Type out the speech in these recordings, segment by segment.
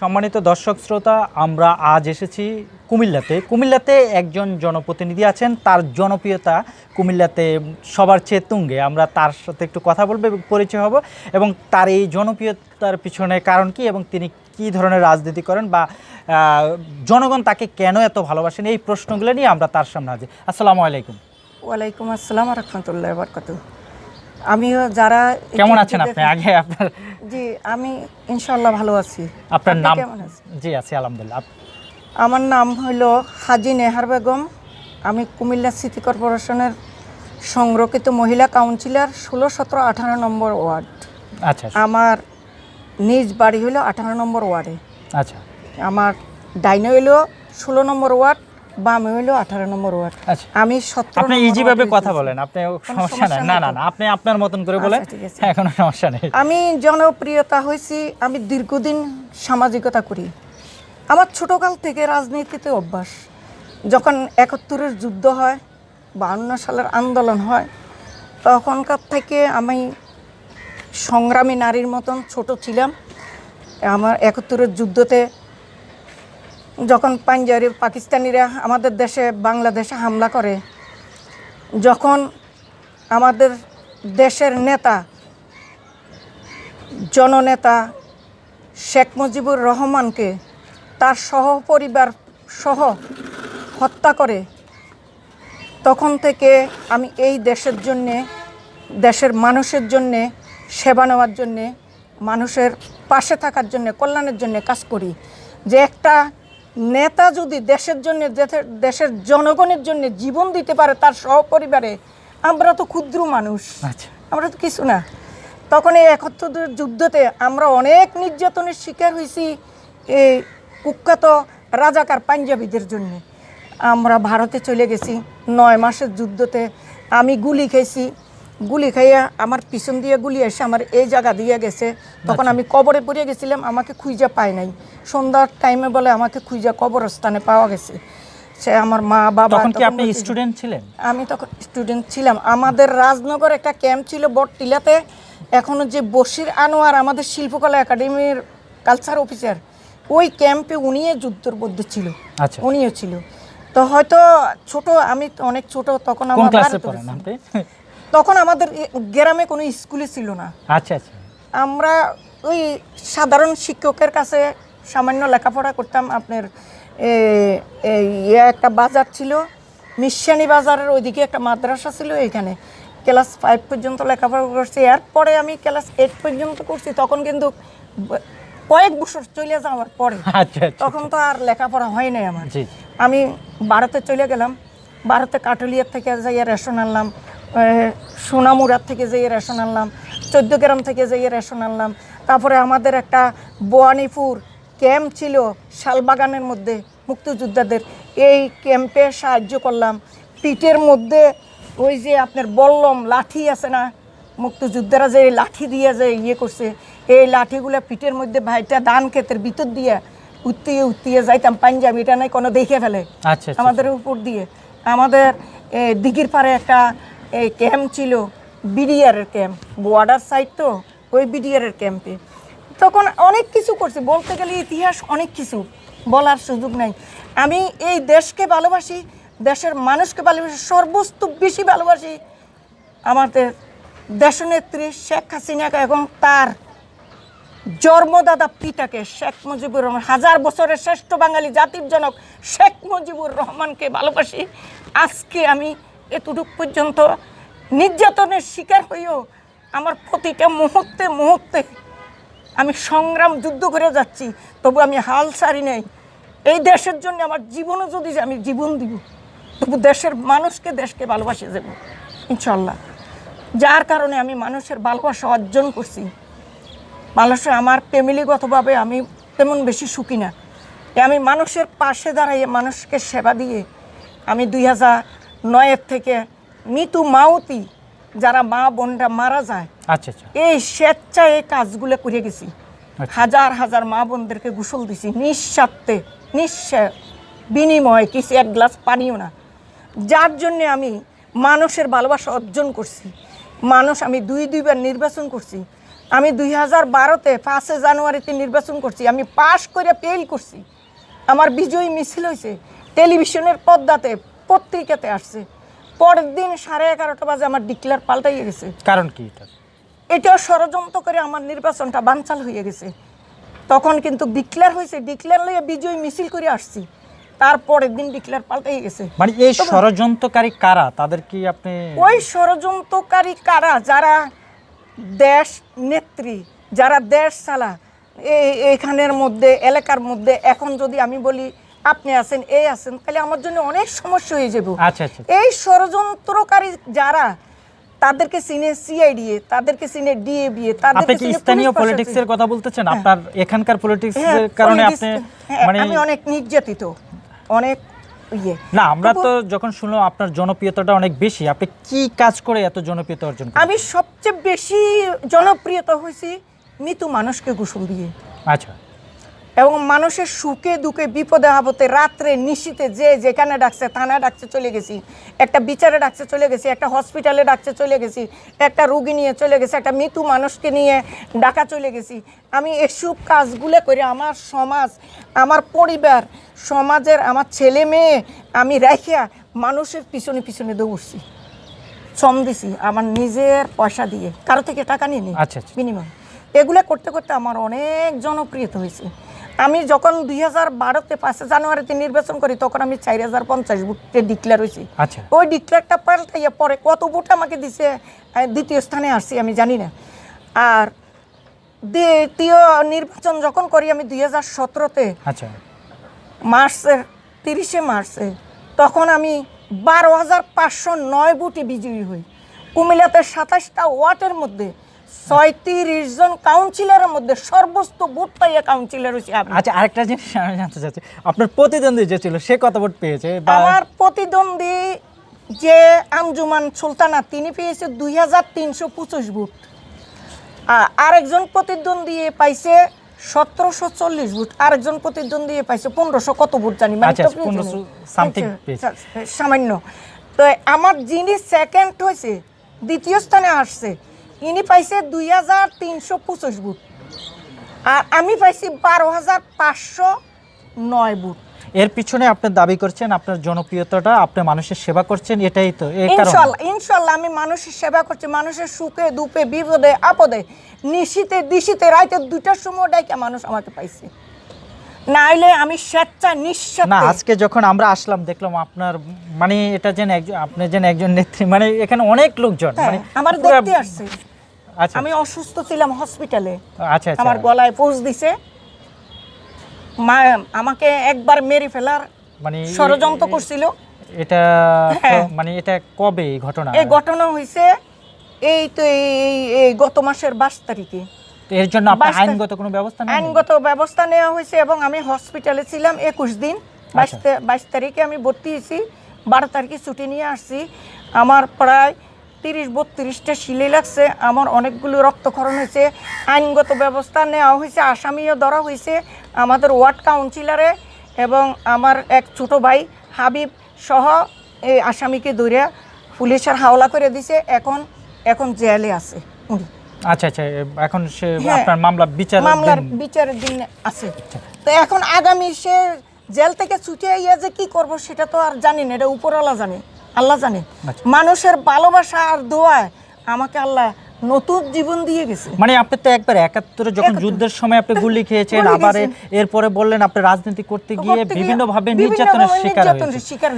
সম্মানিত দর্শক শ্রোতা আমরা আজ এসেছি কুমিল্লাতে। কুমিল্লাতে একজন জনপ্রতিনিধি আছেন তার জনপ্রিয়তা কুমিল্লাতে সবার চেয়ে তুঙ্গে। আমরা তার সাথে একটু কথা বলব এবং পরিচয় হব। এবং তার এই জনপ্রিয়তার পিছনে কারণ কি এবং তিনি কি ধরনের রাজনীতি করেন বা জনগণ তাকে কেন এত ভালোবাসেন এই প্রশ্নগুলো নিয়ে আমরা তার সামনে হাজির। আসসালামু আলাইকুম। ওয়ালাইকুম আসসালাম রহমতুল্লাহ বরকত আমিও যারা কেমন আছেন আপনি? আগে আপনার জি আমি ইনশাল্লাহ ভালো আছি। আপনার নাম? জি আছি আলহামদুলিল্লাহ। আমার নাম হলো হাজি নেহার বেগম। আমি কুমিল্লা সিটি কর্পোরেশনের সংরক্ষিত মহিলা কাউন্সিলর ষোলো সতেরো আঠারো নম্বর ওয়ার্ড। আচ্ছা আমার নিজ বাড়ি হলো আঠারো নম্বর ওয়ার্ডে। আচ্ছা। আমার ডাইনে হইল ষোলো নম্বর ওয়ার্ড বামে হইল আঠারো নম্বর ওয়ার্ড। আচ্ছা। আমি সতেরো আপনি ইজি ভাবে কথা বলেন আপনি সমস্যা নাই। না না না আপনি আপনার মতন করে বলেন আচ্ছা, সমস্যা নেই। আমি জনপ্রিয়তা হয়েছি আমি দীর্ঘদিন সামাজিকতা করি। আমার ছোটকাল থেকে রাজনীতিতে অভ্যাস। যখন একাত্তরের যুদ্ধ হয় বাহান্ন সালের আন্দোলন হয় তখনকার থেকে আমি সংগ্রামী নারীর মতন ছোট ছিলাম। আমার একাত্তরের যুদ্ধতে যখন পাঞ্জাবি পাকিস্তানিরা আমাদের দেশে, বাংলাদেশে হামলা করে, যখন আমাদের দেশের নেতা, জননেতা শেখ মুজিবুর রহমানকে তার সহপরিবার সহ হত্যা করে, তখন থেকে আমি এই দেশের জন্যে, দেশের মানুষের জন্যে, সেবা নেওয়ার জন্যে, মানুষের পাশে থাকার জন্যে, কল্যাণের জন্য কাজ করি। যে একটা নেতা যদি দেশের জন্য দেশের- জনগণের জন্য জীবন দিতে পারে তার সহপরিবারে আমরা তো ক্ষুদ্র মানুষ। আচ্ছা। আমরা তো কিছু না। তখন এই একাত্তরের যুদ্ধতে আমরা অনেক নির্যাতনের শিকার হয়েছি এই কুখ্যাত রাজাকার পাঞ্জাবিদের জন্য। আমরা ভারতে চলে গেছি নয় মাসের যুদ্ধতে আমি গুলি খেয়েছি গুলি খাইয়া আমার পিছন দিয়ে গুলি এসে আমার এই জায়গা দিয়ে গেছে। তখন আমি কবরে পড়ে গেছিলাম আমাকে খুঁজে পাই নাই। সন্ধ্যার টাইমে বলে আমাকে খুঁজে কবরস্থানে পাওয়া গেছে। সে আমার মা বাবা তখন কি আপনি স্টুডেন্ট ছিলেন? আমি তখন স্টুডেন্ট ছিলাম। আমাদের রাজনগর একটা ক্যাম্প ছিল বটটিলাতে। এখনও যে বসির আনোয়ার আমাদের শিল্পকলা একাডেমির কালচার অফিসার ওই ক্যাম্পে উনিও যুদ্ধের মধ্যে ছিল। আচ্ছা। উনিও ছিল। তো হয়তো ছোট আমি অনেক ছোট তখন আমার তখন আমাদের গ্রামে কোনো স্কুলে ছিল না। আচ্ছা আচ্ছা। আমরা ওই সাধারণ শিক্ষকের কাছে সামান্য লেখাপড়া করতাম। আপনার এই ইয়ে একটা বাজার ছিল মিশানি বাজারের ওইদিকে একটা মাদ্রাসা ছিল এখানে। ক্লাস ফাইভ পর্যন্ত লেখাপড়া করছি। এরপরে আমি ক্লাস এইট পর্যন্ত করছি। তখন কিন্তু কয়েক বছর চলে যাওয়ার পরে আচ্ছা আচ্ছা তখন তো আর লেখাপড়া হয় নাই আমার। আমি ভারতে চলে গেলাম। ভারতে কাটলিয়ার থেকে যাইয়ে রেশন আনলাম। সোনামুড়ার থেকে যাইয়ে রেশন আনলাম চোদ্দ গ্রাম থেকে যাইয়ে রেশন আনলাম তারপরে আমাদের একটা বোয়ানিপুর ক্যাম্প ছিল শালবাগানের মধ্যে মুক্তিযোদ্ধাদের। এই ক্যাম্পে সাহায্য করলাম। পিঠের মধ্যে ওই যে আপনার বললম লাঠি আছে না মুক্তিযোদ্ধারা যে লাঠি দিয়ে যে ইয়ে করছে এই লাঠিগুলো পিঠের মধ্যে ভাইটা ধান ক্ষেতের ভিতর দিয়ে উত্তিয়ে উত্তিয়ে যাইতাম পাঞ্জাবি এটা নাই কোনো দেখে ফেলে। আচ্ছা আচ্ছা আমাদের উপর দিয়ে। আমাদের এ, দিঘির পাড়ে একটা এই ক্যাম্প ছিল বিডিআরের ক্যাম্প বর্ডার সাইড তো ওই বিডিআরের ক্যাম্পে। তখন অনেক কিছু করছে, বলতে গেলে ইতিহাস অনেক কিছু বলার সুযোগ নাই। আমি এই দেশকে ভালোবাসি, দেশের মানুষকে ভালোবাসি, সর্বস্তু বেশি ভালোবাসি আমাদের দেশনেত্রী শেখ হাসিনাকে এবং তার জন্মদাতা পিতাকে, শেখ মুজিবুর রহমান। হাজার বছরের শ্রেষ্ঠ বাঙালি জাতির জনক শেখ মুজিবুর রহমানকে ভালোবাসি। আজকে আমি এতটুক পর্যন্ত নির্যাতনের শিকার হয়েও আমার প্রতিটা মুহূর্তে মুহূর্তে আমি সংগ্রাম যুদ্ধ করে যাচ্ছি, তবু আমি হাল ছাড়ি নেই। এই দেশের জন্য আমার জীবনও যদি আমি জীবন দিব, তবু দেশের মানুষকে, দেশকে ভালোবাসে যাব ইনশাল্লাহ যার কারণে আমি মানুষের ভালোবাসা অর্জন করছি। মানুষের আমার ফ্যামিলিগতভাবে আমি তেমন বেশি সুখী না। আমি মানুষের পাশে দাঁড়াইয়ে মানুষকে সেবা দিয়ে আমি দুই হাজার নয়ের থেকে মৃত্যু মাওতি যারা মা বোনরা মারা যায় আচ্ছা আচ্ছা। এই স্বেচ্ছায় এই কাজগুলো করে গেছি। আচ্ছা। হাজার হাজার মা বোনদেরকে গোসল দিছি নিঃস্বার্থে নিঃস্বার বিনিময়ে কিছু এক গ্লাস পানিও না। যার জন্যে আমি মানুষের ভালোবাসা অর্জন করছি। মানুষ আমি দুই দুইবার নির্বাচন করছি। আমি দুই হাজার বারোতে পাঁচে জানুয়ারিতে নির্বাচন করছি। আমি পাশ করে পেল করছি। আমার বিজয়ী মিছিল হয়েছে টেলিভিশনের পর্দাতে পত্রিকাতে আসছে। পরের দিন সাড়ে এগারোটা বাজে আমার ডিক্লার পাল্টাইয়ে গেছে। কারণ কি এটা? এটাও ষড়যন্ত্র করে আমার নির্বাচনটা বানচাল হয়ে গেছে। তখন কিন্তু ডিক্লেয়ার হয়েছে ডিক্লেয়ার লইয়ে বিজয়ী মিছিল করে আসছি। তারপরের দিন ডিক্লেয়ার পাল্টাই গেছে। মানে এই ষড়যন্ত্রকারী কারা? তাদের কি আপনি ওই ষড়যন্ত্রকারী কারা যারা দেশ নেত্রী যারা দেশ চালা এই এইখানের মধ্যে এলাকার মধ্যে এখন যদি আমি বলি আপনি আছেন এই আছেন তাহলে আমার জন্য অনেক সমস্যা হয়ে যাব। আচ্ছা আচ্ছা। এই ষড়যন্ত্রকারী যারা তাদেরকে সিআইডি তাদেরকে ডিএবি তাদেরকে স্থানীয় পলিটিক্স এর কথা বলতেছেন? আপনার এখানকার পলিটিক্স হ্যাঁ, এর কারণে আপনি হ্যাঁ, মানে আমি অনেক নির্যাতিত অনেক ইয়ে। না আমরা তো যখন শুনলাম আপনার জনপ্রিয়তাটা অনেক বেশি আপনি কি কাজ করে এত জনপ্রিয়তা অর্জন আমি সবচেয়ে বেশি জনপ্রিয়তা হয়েছি মৃত্যু মানুষকে গোসল দিয়ে। আচ্ছা। এবং মানুষের সুখে দুঃখে বিপদে আপদে রাত্রে নিশীতে যে যেখানে ডাকছে থানায় ডাকছে চলে গেছি। একটা বিচারে ডাকছে চলে গেছি। একটা হসপিটালে ডাকছে চলে গেছি। একটা রুগী নিয়ে চলে গেছি। একটা মৃত্যু মানুষকে নিয়ে ডাকা চলে গেছি। আমি এসব কাজগুলো করে আমার সমাজ আমার পরিবার সমাজের আমার ছেলে মেয়ে আমি রাখিয়া মানুষের পিছনে পিছনে দৌড়ছি। শ্রম দিছি আমার নিজের পয়সা দিয়ে। কারও থেকে টাকা নিয়ে নিই। বিনিময় এগুলো করতে করতে আমার অনেক জনপ্রিয়তা হয়েছে। আমি যখন দুই হাজার বারোতে পাঁচে জানুয়ারিতে নির্বাচন করি তখন আমি চার হাজার পঞ্চাশ ভোটে ডিক্লেয়ার হয়েছি আচ্ছা। ওই ডিক্লেয়ারটা পাল্টাইয়া পরে কত ভোট আমাকে দিছে দ্বিতীয় স্থানে আসছি আমি জানি না। আর দ্বিতীয় নির্বাচন যখন করি আমি দুই হাজার সতেরোতে আচ্ছা। মার্চের তিরিশে মার্চে তখন আমি বারো হাজার পাঁচশো নয় বুটি বিজয়ী হই। কুমিল্লাতে সাতাশটা ওয়ার্ডের মধ্যে ছয়ত্রিশ জন কাউন্সিলরের মধ্যে সর্বোচ্চ ভোট পাইয়া কাউন্সিলর আমি আচ্ছা আরেকটা জিনিস আমি জানতে চাচ্ছি। আপনার প্রতিদ্বন্দ্বী যে ছিল সে কত ভোট পেয়েছে? আমার প্রতিদ্বন্দ্বী যে আঞ্জুমান সুলতানা তিনি পেয়েছে দুই হাজার তিনশো পঁচিশ ভোট। আরেকজন প্রতিদ্বন্দ্বী পাইছে সতেরোশো চল্লিশ ভোট। আরেকজন প্রতিদ্বন্দ্বী পাইছে পনেরোশো কত ভোট জানি মানে আচ্ছা, তো আপনি 1500 জানেন। something আচ্ছা। সা- সামান্য। তো আমার যিনি সেকেন্ড হয়েছে দ্বিতীয় স্থানে আসছে। ইনি পাইছে দুই হাজার তিনশো পঁচিশ বুট। আর আমি পাইছি বারো হাজার পাঁচশো নয় বুট। এর পিছনে আপনি দাবি করছেন আপনার জনপ্রিয়তাটা আপনি মানুষের সেবা করছেন এটাই তো ইনশাল্লাহ ইনশাল্লাহ আমি মানুষের সেবা করছি মানুষের সুখে দুঃখে বিপদে আপদে নিশীতে দিশিতে রাইতে দুইটার সময় ডাইকা মানুষ আমাকে পাইছে। নাইলে আমি স্বেচ্ছা নিঃস্ব না আজকে যখন আমরা আসলাম দেখলাম আপনার মানে এটা যেন একজন আপনি যেন একজন নেত্রী মানে এখানে অনেক লোকজন হ্যাঁ, মানে আমার দেখতে আসছে। আমি অসুস্থ ছিলাম হসপিটালে। আচ্ছা আচ্ছা। আমার গলায় পোষ দিছে। মা আমাকে একবার মেরে ফেলার মানে ষড়যন্ত্র করছিল। এটা হ্যাঁ। মানে এটা কবে এই ঘটনা? এই ঘটনা হয়েছে এই তো এই গত মাসের বাইশ তারিখে। এর জন্য আপনার আইনগত কোনো ব্যবস্থা নেই আইনগত ব্যবস্থা নেওয়া হয়েছে এবং আমি হসপিটালে ছিলাম একুশ দিন। বাইশ আচ্ছা। বাইশ তারিখে আমি ভর্তি হয়েছি। বারো তারিখে ছুটি নিয়ে আসছি। আমার প্রায় তিরিশ বত্রিশটা শিলে লাগছে। আমার অনেকগুলো রক্তক্ষরণ হয়েছে। আইনগত ব্যবস্থা নেওয়া হয়েছে আসামিও ধরা হয়েছে আমাদের ওয়ার্ড কাউন্সিলারে এবং আমার এক ছোট ভাই হাবিব সহ এই আসামিকে ধরে পুলিশের হাওলা করে দিছে। এখন এখন জেলে আছে উনি। আচ্ছা আচ্ছা এখন সে হ্যাঁ। আপনার মামলা বিচার মামলার বিচারের দিন আছে। তো এখন আগামী সে জেল থেকে ছুটে ইয়ে যে কি করব সেটা তো আর জানি না এটা উপরওয়ালা জানে। আল্লাহ জানে। আচ্ছা। মানুষের ভালোবাসা আর দোয়ায় আমাকে আল্লাহ নতুন জীবন দিয়ে গেছে। মানে আপনি তো একবার একাত্তরে যখন যুদ্ধের সময় আপনি গুলি খেয়েছেন আবার এরপরে বললেন আপনি রাজনীতি করতে গিয়ে বিভিন্ন ভাবে নির্যাতনের শিকার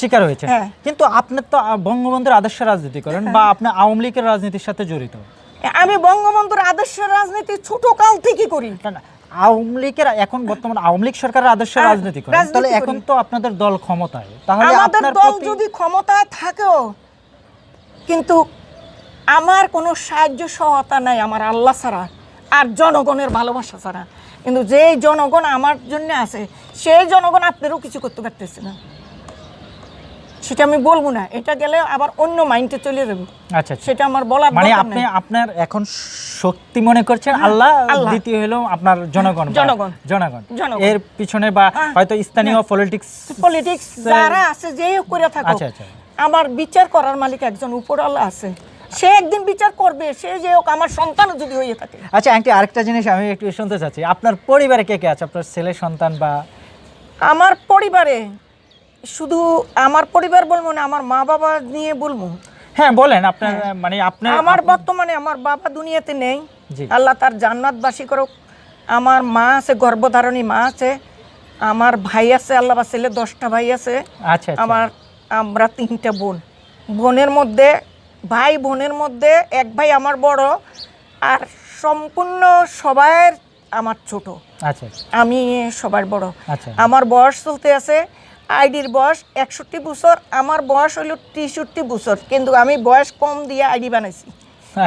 শিকার হয়েছি হ্যাঁ। কিন্তু আপনি তো বঙ্গবন্ধুর আদর্শ রাজনীতি করেন বা আপনি আওয়ামী লীগের রাজনীতির সাথে জড়িত। আমি বঙ্গবন্ধুর আদর্শ রাজনীতি ছোট কাল থেকে করি। না, আওয়ামী লীগের এখন বর্তমান আওয়ামী লীগ সরকারের আদর্শ হ্যাঁ, রাজনীতি করে। তাহলে এখন তো আপনাদের দল ক্ষমতায়। তাহলে আমাদের দল যদি ক্ষমতায় থাকেও কিন্তু আমার কোনো সাহায্য সহায়তা নাই আমার আল্লাহ ছাড়া আর জনগণের ভালোবাসা ছাড়া। কিন্তু যেই জনগণ আমার জন্য আছে সেই জনগণ আপনারও কিছু করতে পারতেছে না। সেটা আমি বলব না এটা গেলে আবার অন্য মাইন্ডে চলে যাবে। আচ্ছা আচ্ছা। সেটা আমার বলার মানে আপনি আপনার এখন শক্তি মনে করছেন আল্লাহ হ্যাঁ, আল্লাহ। দ্বিতীয় হলো আপনার জনগণ জনগণ। জনগণ। এর পিছনে বা হ্যাঁ, হয়তো স্থানীয় পলিটিক্স পলিটিক্স যারা আছে যে করে থাকো আচ্ছা, আচ্ছা। আমার বিচার করার মালিক একজন উপরওয়ালা আছে। সে একদিন বিচার করবে সে যে হোক আমার সন্তানও যদি হয়ে থাকে। আচ্ছা আন্টি আরেকটা জিনিস আমি একটু শুনতে চাচ্ছি। আপনার পরিবারে কে কে আছে? আপনার ছেলে সন্তান বা আমার পরিবারে শুধু আমার পরিবার বলব না আমার মা বাবা নিয়ে বলব। হ্যাঁ বলেন আপনার মানে আপনার আমার বর্তমানে আমার বাবা দুনিয়াতে নেই। আল্লাহ তার জান্নাত জান্নাতবাসী করুক। আমার মা আছে গর্ভধারণী মা আছে। আমার ভাই আছে আল্লাহ ছেলে দশটা ভাই আছে। আচ্ছা আচ্ছা। আমার আমরা তিনটা বোন। বোনের মধ্যে ভাই বোনের মধ্যে এক ভাই আমার বড়। আর সম্পূর্ণ সবার আমার ছোট। আচ্ছা আচ্ছা, আমি সবার বড়। আচ্ছা। আমার বয়স চলতে আছে আইডির বয়স একষট্টি বছর আমার বয়স হলো তেষট্টি বছর কিন্তু আমি বয়স কম দিয়ে আইডি বানাইছি।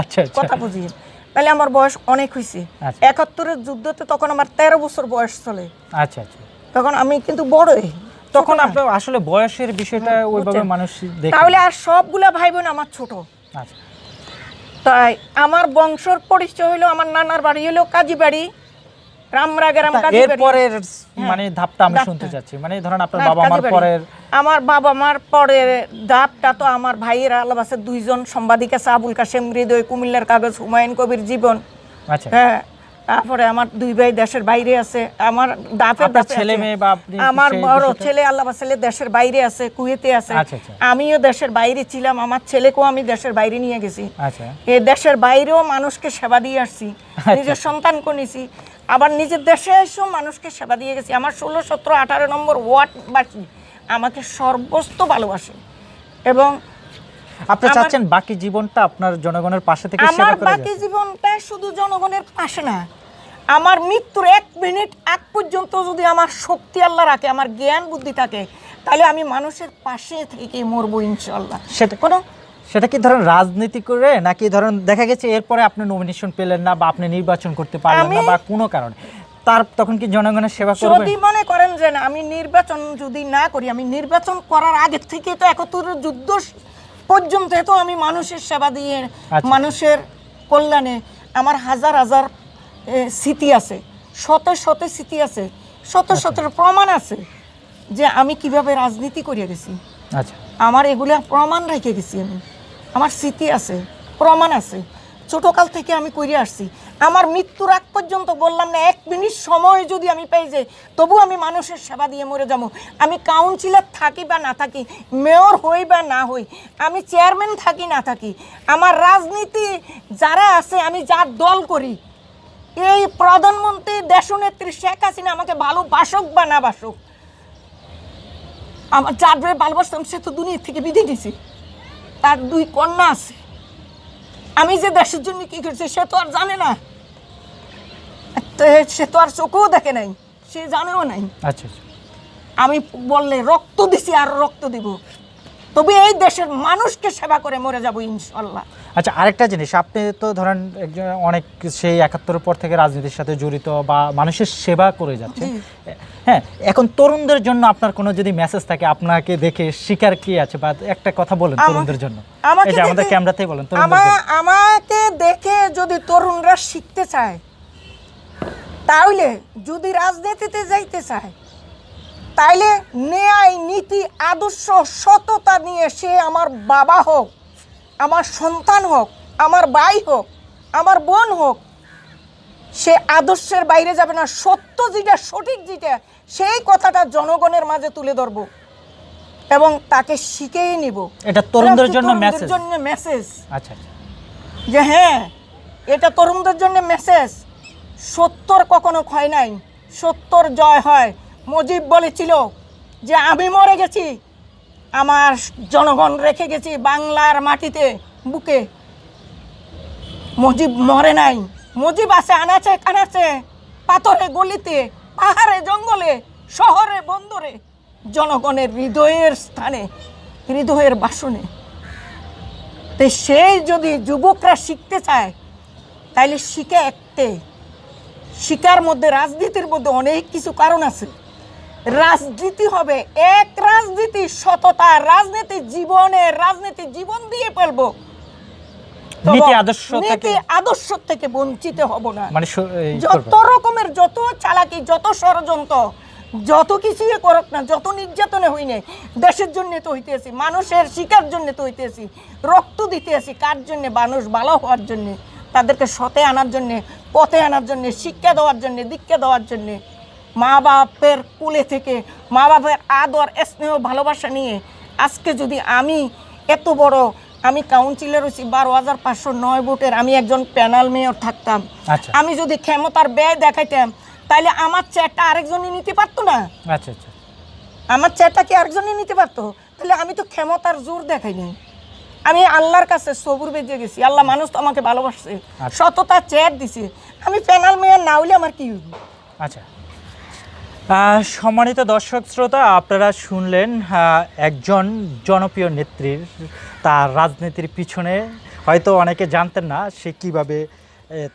আচ্ছা আচ্ছা। কথা বুঝিয়ে। তাহলে আমার বয়স অনেক হয়েছে আচ্ছা। একাত্তরের যুদ্ধতে তখন আমার তেরো বছর বয়স চলে। আচ্ছা আচ্ছা। তখন আমি কিন্তু বড়ই তখন আপনার আসলে বয়সের বিষয়টা ওইভাবে মানুষ তাহলে আর সবগুলা ভাই বোন আমার ছোট। আচ্ছা। তাই আমার বংশর পরিচয় হলো আমার নানার বাড়ি হলো কাজী বাড়ি রামরা গ্রাম কাজী এরপরের মানে ধাপটা আমি শুনতে চাচ্ছি। মানে ধরেন আপনার বাবা মার পরের আমার বাবা মার পরের দাপটা তো আমার ভাইয়ের আলাদা দুইজন সাংবাদিক আছে আবুল কাশেম হৃদয় কুমিল্লার কাগজ হুমায়ুন কবির জীবন। আচ্ছা। হ্যাঁ তারপরে আমার দুই ভাই দেশের বাইরে আছে। আমার দাপে ছেলে মেয়ে বা আমার বড় ছেলে আল্লাহ ছেলে দেশের বাইরে আছে কুয়েতে আছে। আচ্ছা, আচ্ছা। আমিও দেশের বাইরে ছিলাম আমার ছেলেকেও আমি দেশের বাইরে নিয়ে গেছি। এ দেশের বাইরেও মানুষকে সেবা দিয়ে আসছি। নিজের সন্তানকে নিছি। আবার নিজের দেশে এসেও মানুষকে সেবা দিয়ে গেছি। আমার ষোলো সতেরো আঠারো নম্বর ওয়ার্ডবাসী আমাকে সর্বস্ত ভালোবাসে এবং আপনি চাচ্ছেন বাকি জীবনটা আপনার জনগণের পাশে থেকে আমার বাকি জীবনটা শুধু জনগণের পাশে না আমার মৃত্যুর এক মিনিট আগ পর্যন্ত যদি আমার শক্তি আল্লাহ রাখে আমার জ্ঞান বুদ্ধি থাকে তাহলে আমি মানুষের পাশে থেকে মরবো ইনশাল্লাহ সেটা কোনো সেটা কি ধরেন রাজনীতি করে নাকি ধরেন দেখা গেছে এরপরে আপনি নমিনেশন পেলেন না বা আপনি নির্বাচন করতে পারলেন না বা কোনো কারণে? তার তখন কি জনগণের সেবা করবে? যদি মনে করেন যে আমি নির্বাচন যদি না করি আমি নির্বাচন করার আগে থেকে তো একত্র যুদ্ধ পর্যন্ত তো আমি মানুষের সেবা দিয়ে আচ্ছা। মানুষের কল্যাণে আমার হাজার হাজার স্মৃতি আছে। শত শত স্মৃতি আছে। শত আচ্ছা। শত প্রমাণ আছে যে আমি কীভাবে রাজনীতি করে গেছি আচ্ছা। আমার এগুলা প্রমাণ রেখে গেছি আমি। আমার স্মৃতি আছে, প্রমাণ আছে। ছোটকাল থেকে আমি করে আসছি। আমার মৃত্যুর আগ পর্যন্ত বললাম না, এক মিনিট সময় যদি আমি পেয়ে যাই তবু আমি মানুষের সেবা দিয়ে মরে যাব। আমি কাউন্সিলর থাকি বা না থাকি মেয়র হই বা না হই, আমি চেয়ারম্যান থাকি, না থাকি, আমার রাজনীতি যারা আছে, আমি যার দল করি, এই প্রধানমন্ত্রী, দেশনেত্রী শেখ হাসিনা আমাকে ভালোবাসুক বা না বাসুক, আমার যার ভালোবাসতাম, সে তো দুনিয়া থেকে বিদায় দিছে তার দুই কন্যা আছে। আমি যে দেশের জন্য কি করছি সে তো আর জানে না। সে তো আর চোখেও দেখে নাই সে জানেও নাই। আচ্ছা আচ্ছা। আমি বললে রক্ত দিছি আর রক্ত দিব। তবে এই দেশের মানুষকে সেবা করে মরে যাব ইনশাল্লাহ। আচ্ছা আরেকটা জিনিস আপনি তো ধরেন একজন অনেক সেই একাত্তরের পর থেকে রাজনীতির সাথে জড়িত বা মানুষের সেবা করে যাচ্ছে হ্যাঁ এখন তরুণদের জন্য আপনার কোনো যদি মেসেজ থাকে আপনাকে দেখে শিকার কি আছে? বা একটা কথা বলেন তরুণদের জন্য। আমাকে এই যে আমাদের ক্যামেরাতেই বলেন আমাকে দেখে যদি তরুণরা শিখতে চায় তাহলে যদি রাজনীতিতে যাইতে চায় তাইলে ন্যায় নীতি আদর্শ সততা নিয়ে সে আমার বাবা হোক আমার সন্তান হোক আমার ভাই হোক আমার বোন হোক সে আদর্শের বাইরে যাবে না সত্য যেটা সঠিক যেটা সেই কথাটা জনগণের মাঝে তুলে ধরবো এবং তাকে শিখেই নিব। এটা তরুণদের জন্য মেসেজ জন্য মেসেজ আচ্ছা আচ্ছা। যে হ্যাঁ এটা তরুণদের জন্য মেসেজ সত্যর কখনো ক্ষয় নাই সত্যর জয় হয়। মজিব বলেছিল যে আমি মরে গেছি আমার জনগণ রেখে গেছি বাংলার মাটিতে, বুকে। মজিব মরে নাই। মজিব আছে, আনাচে কানাচে, পাথরে গলিতে, পাহাড়ে জঙ্গলে, শহরে বন্দরে, জনগণের হৃদয়ের স্থানে, হৃদয়ের বাসনে। তো সেই যদি যুবকরা শিখতে চায়, তাইলে শিখে একতে শিকার মধ্যে রাজনীতির মধ্যে অনেক কিছু কারণ আছে। রাজনীতি হবে এক রাজনীতি সততা রাজনীতি জীবনে রাজনীতি জীবন দিয়ে ফেলব। আদর্শ থেকে নীতি আদর্শ থেকে বঞ্চিত হব না। মানে যত রকমের যত চালাকি যত ষড়যন্ত্র যত কিছুই করক না যত নির্যাতনে হই নাই দেশের জন্য তো হইতেছি মানুষের শিকার জন্য তো হইতেছি রক্ত দিতেছি কার জন্য মানুষ ভালো হওয়ার জন্য তাদেরকে সতে আনার জন্যে পথে আনার জন্যে শিক্ষা দেওয়ার জন্যে দীক্ষা দেওয়ার জন্যে। মা বাপের কুলে থেকে মা বাপের আদর স্নেহ ভালোবাসা নিয়ে আজকে যদি আমি এত বড় আমি কাউন্সিলর হচ্ছি বারো হাজার পাঁচশো নয় ভোটের আমি একজন প্যানেল মেয়র থাকতাম। আচ্ছা। আমি যদি ক্ষমতার ব্যয় দেখাইতাম তাহলে আমার চেয়ারটা আরেকজনই নিতে পারতো না? আচ্ছা আচ্ছা। আমার চেয়ারটা কি আরেকজনই নিতে পারতো? তাহলে আমি তো ক্ষমতার জোর দেখাইনি আমি আল্লাহর কাছে সবুর বেজে গেছি। আল্লাহ মানুষ তো আমাকে ভালোবাসছে। আচ্ছা। সততা চেয়ার দিছে। আমি প্যানেল মেয়র না হইলে আমার কি আচ্ছা। সম্মানিত দর্শক শ্রোতা, আপনারা শুনলেন একজন জনপ্রিয় নেত্রীর তার রাজনীতির পিছনে। হয়তো অনেকে জানতেন না সে কীভাবে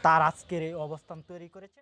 তার আজকের এই অবস্থান তৈরি করেছে।